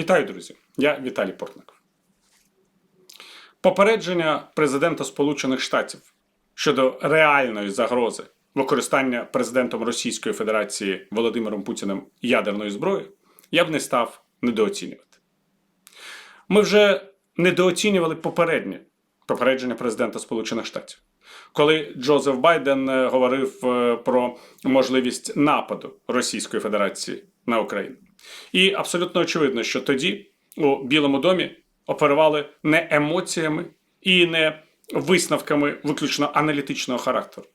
Вітаю, друзі! Я Віталій Портников. Попередження президента Сполучених Штатів щодо реальної загрози використання президентом Російської Федерації Володимиром Путіним ядерної зброї я б не став недооцінювати. Ми вже недооцінювали попереднє попередження президента Сполучених Штатів, коли Джозеф Байден е, говорив е, про можливість нападу Російської Федерації на Україну. І абсолютно очевидно, що тоді у Білому домі оперували не емоціями і не висновками виключно аналітичного характеру,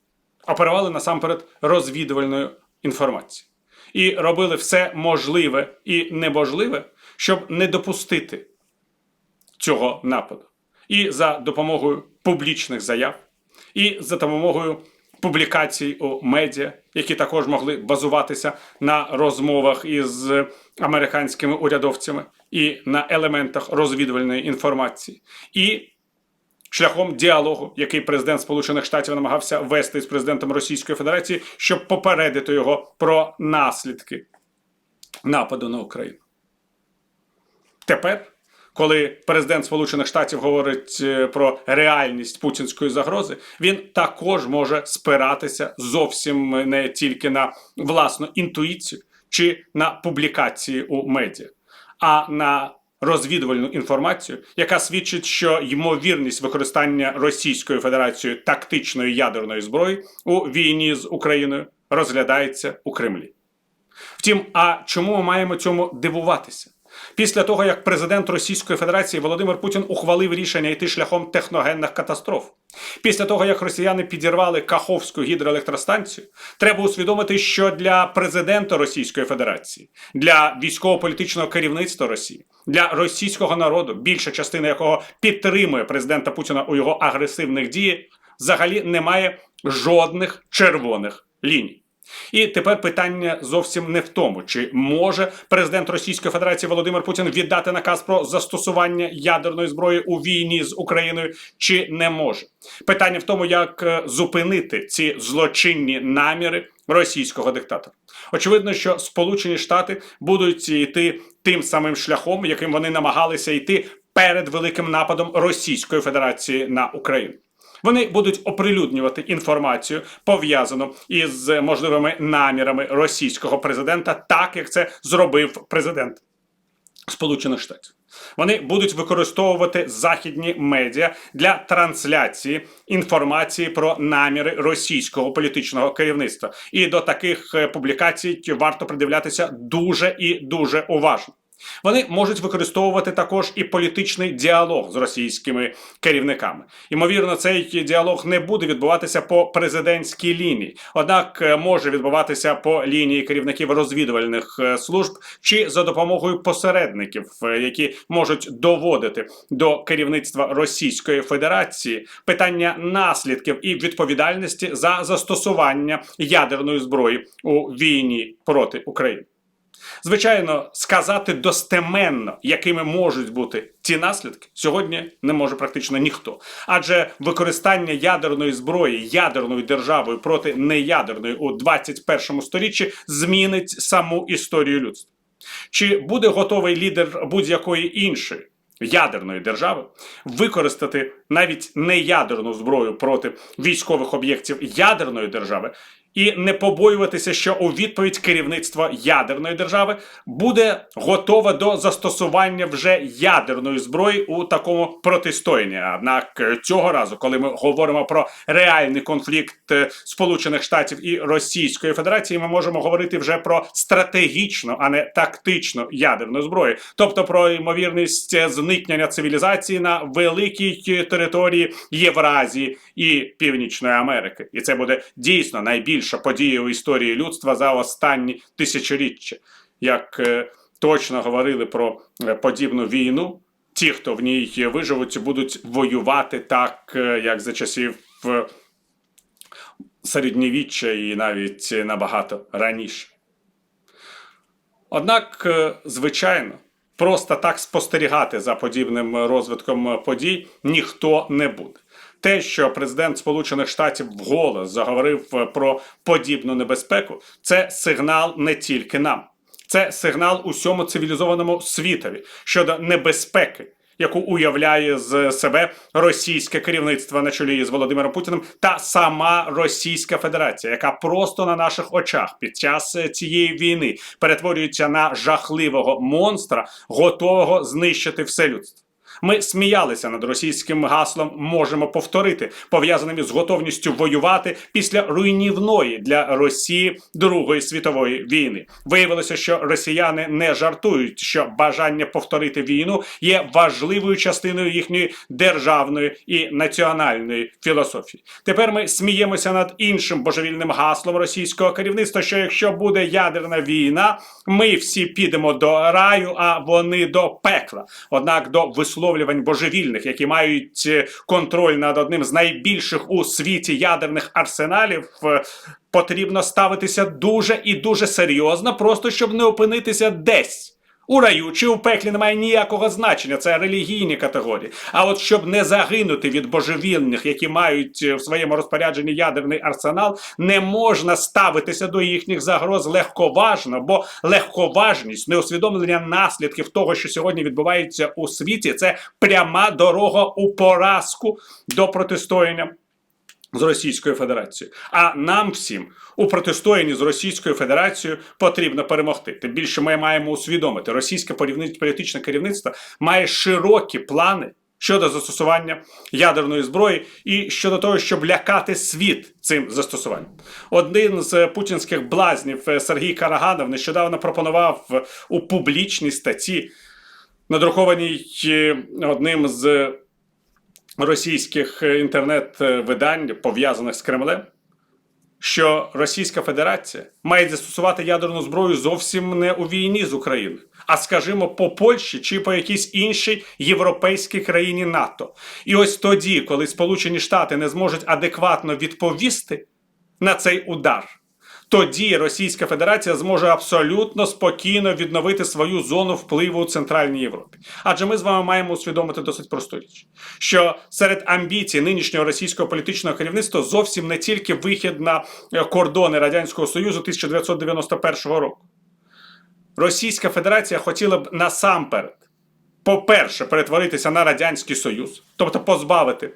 оперували насамперед розвідувальною інформацією і робили все можливе і неможливе, щоб не допустити цього нападу. І за допомогою публічних заяв, і за допомогою публікацій у медіа, які також могли базуватися на розмовах із американськими урядовцями і на елементах розвідувальної інформації, і шляхом діалогу, який президент Сполучених Штатів намагався вести з президентом Російської Федерації, щоб попередити його про наслідки нападу на Україну. Тепер коли президент Сполучених Штатів говорить е, про реальність путінської загрози, він також може спиратися зовсім не тільки на власну інтуїцію чи на публікації у медіа, а на розвідувальну інформацію, яка свідчить, що ймовірність використання Російською Федерацією тактичної ядерної зброї у війні з Україною розглядається у Кремлі. Втім, а чому ми маємо цьому дивуватися? Після того, як президент Російської Федерації Володимир Путін ухвалив рішення йти шляхом техногенних катастроф, після того як росіяни підірвали Каховську гідроелектростанцію, треба усвідомити, що для президента Російської Федерації, для військово-політичного керівництва Росії, для російського народу, більша частина якого підтримує президента Путіна у його агресивних діях, взагалі немає жодних червоних ліній. І тепер питання зовсім не в тому, чи може президент Російської Федерації Володимир Путін віддати наказ про застосування ядерної зброї у війні з Україною, чи не може. Питання в тому, як е, зупинити ці злочинні наміри російського диктатора. Очевидно, що Сполучені Штати будуть йти тим самим шляхом, яким вони намагалися йти перед великим нападом Російської Федерації на Україну. Вони будуть оприлюднювати інформацію пов'язану із можливими намірами російського президента, так як це зробив президент Сполучених Штатів. Вони будуть використовувати західні медіа для трансляції інформації про наміри російського політичного керівництва. І до таких е, публікацій варто придивлятися дуже і дуже уважно. Вони можуть використовувати також і політичний діалог з російськими керівниками. Ймовірно, цей діалог не буде відбуватися по президентській лінії, однак е, може відбуватися по лінії керівників розвідувальних е, служб чи за допомогою посередників, е, які можуть доводити до керівництва Російської Федерації питання наслідків і відповідальності за застосування ядерної зброї у війні проти України. Звичайно, сказати достеменно, якими можуть бути ці наслідки, сьогодні не може практично ніхто. Адже використання ядерної зброї ядерною державою проти неядерної у 21 сторіччі змінить саму історію людства. Чи буде готовий лідер будь-якої іншої? Ядерної держави використати навіть неядерну зброю проти військових об'єктів ядерної держави і не побоюватися, що у відповідь керівництво ядерної держави буде готове до застосування вже ядерної зброї у такому протистоянні. Однак цього разу, коли ми говоримо про реальний конфлікт е, Сполучених Штатів і Російської Федерації, ми можемо говорити вже про стратегічну, а не тактичну ядерну зброю, тобто про ймовірність зникнення цивілізації на великій території Євразії і Північної Америки, і це буде дійсно найбільш найбільша подія у історії людства за останні тисячоріччя. Як е, точно говорили про е, подібну війну, ті, хто в ній виживуть, будуть воювати так, е, як за часів середньовіччя і навіть набагато раніше. Однак, звичайно, просто так спостерігати за подібним розвитком подій ніхто не буде те, що президент Сполучених Штатів вголос заговорив е, про подібну небезпеку, це сигнал не тільки нам. Це сигнал усьому цивілізованому світові щодо небезпеки, яку уявляє з себе російське керівництво на чолі з Володимиром Путіним та сама Російська Федерація, яка просто на наших очах під час е, цієї війни перетворюється на жахливого монстра, готового знищити все людство. Ми сміялися над російським гаслом можемо повторити, пов'язаним із готовністю воювати після руйнівної для Росії Другої світової війни. Виявилося, що росіяни не жартують, що бажання повторити війну є важливою частиною їхньої державної і національної філософії. Тепер ми сміємося над іншим божевільним гаслом російського керівництва, що якщо буде ядерна війна, ми всі підемо до раю, а вони до пекла. Однак до висловлювань божевільних, які мають е, контроль над одним з найбільших у світі ядерних арсеналів. е, Потрібно ставитися дуже і дуже серйозно, просто щоб не опинитися десь. У раю чи у пеклі немає ніякого значення, це релігійні категорії. А от щоб не загинути від божевільних, які мають е, в своєму розпорядженні ядерний арсенал, не можна ставитися до їхніх загроз легковажно, бо легковажність, неусвідомлення наслідків того, що сьогодні відбувається у світі, це пряма дорога у поразку до протистояння з Російською Федерацією. А нам всім у протистоянні з Російською Федерацією потрібно перемогти. Тим більше ми маємо усвідомити, російське політичне керівництво має широкі плани. Щодо застосування ядерної зброї і щодо того, щоб лякати світ цим застосуванням, один з путінських блазнів е, Сергій Караганов нещодавно пропонував у публічній статті, надрукованій е, одним з російських е, інтернет-видань, пов'язаних з Кремлем, що Російська Федерація має застосувати ядерну зброю зовсім не у війні з Україною, а скажімо, по Польщі чи по якійсь іншій європейській країні НАТО. І ось тоді, коли Сполучені Штати не зможуть адекватно відповісти на цей удар. Тоді Російська Федерація зможе абсолютно спокійно відновити свою зону впливу у Центральній Європі. Адже ми з вами маємо усвідомити досить просту річ, що серед амбіцій нинішнього російського політичного керівництва зовсім не тільки вихід на е, кордони Радянського Союзу 1991 року. Російська Федерація хотіла б насамперед, по-перше, перетворитися на Радянський Союз, тобто позбавити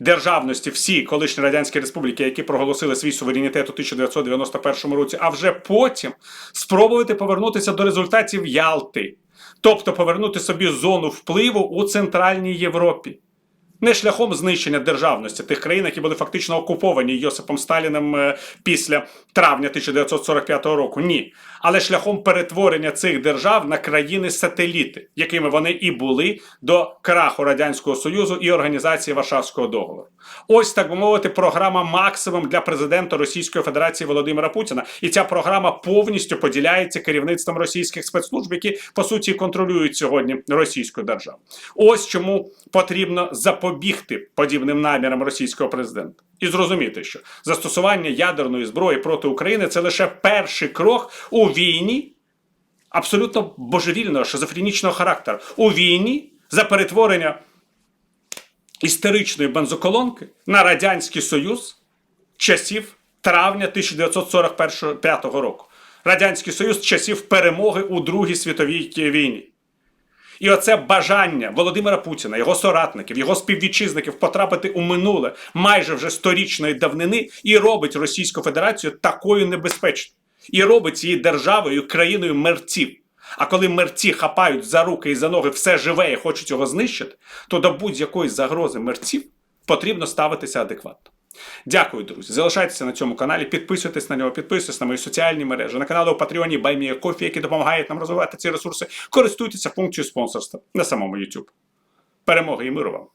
державності всі колишні радянські республіки, які проголосили свій суверенітет у 1991 році, а вже потім спробувати повернутися до результатів Ялти, тобто повернути собі зону впливу у Центральній Європі. Не шляхом знищення державності тих країн, які були фактично окуповані Йосипом Сталіним е, після травня 1945 року. Ні. Але шляхом перетворення цих держав на країни-сателіти, якими вони і були до краху Радянського Союзу і організації Варшавського договору. Ось так би мовити, програма максимум для президента Російської Федерації Володимира Путіна. І ця програма повністю поділяється керівництвом російських спецслужб, які по суті контролюють сьогодні російську державу. Ось чому потрібно запобігти подібним намірам російського президента. І зрозуміти, що застосування ядерної зброї проти України це лише перший крок у війні абсолютно божевільного шизофренічного характеру. У війні за перетворення істеричної бензоколонки на Радянський Союз часів травня 1945 року. Радянський Союз часів перемоги у Другій світовій війні. І оце бажання Володимира Путіна, його соратників, його співвітчизників потрапити у минуле майже вже сторічної давнини і робить Російську Федерацію такою небезпечною. І робить її державою, країною мерців. А коли мерці хапають за руки і за ноги все живе і хочуть його знищити, то до будь-якої загрози мерців потрібно ставитися адекватно. Дякую, друзі. Залишайтеся на цьому каналі, підписуйтесь на нього, підписуйтесь на мої соціальні мережі, на канал у Патреоні Баймія Кофі, які допомагають нам розвивати ці ресурси. Користуйтеся функцією спонсорства на самому YouTube. Перемоги і миру вам!